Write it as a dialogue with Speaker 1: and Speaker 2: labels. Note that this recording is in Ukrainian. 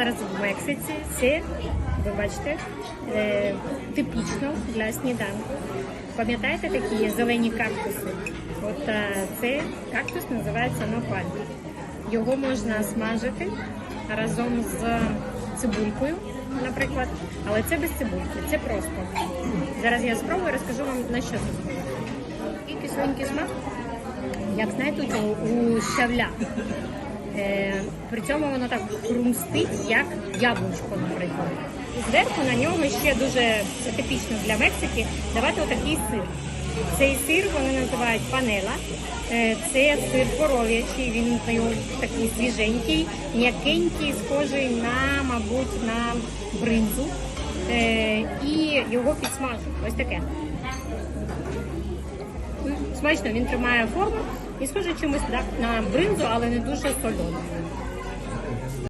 Speaker 1: зараз в Мексиці. Це, ви бачите, е, типічно для сніданку. Пам'ятаєте такі зелені кактуси? От е, це кактус називається нопаль. Його можна смажити разом з цибулькою, наприклад, але це без цибульки, це просто. Зараз я спробую розкажу вам на що це схоже. І кисленький смак, як знаєте, у щавля. Е, при цьому воно так хрумстить, як яблучко, наприклад. Зверху на нього ще дуже типічно для Мексики давати отакий сир. Цей сир вони називають панела. Е, Це сир коров'ячий, він ну, такий свіженький, м'якенький, схожий на, мабуть, на бринзу. Е, І його підсмажуть. Ось таке. Смачно, він тримає форму і схоже чимось на бринзу, але не дуже солоно.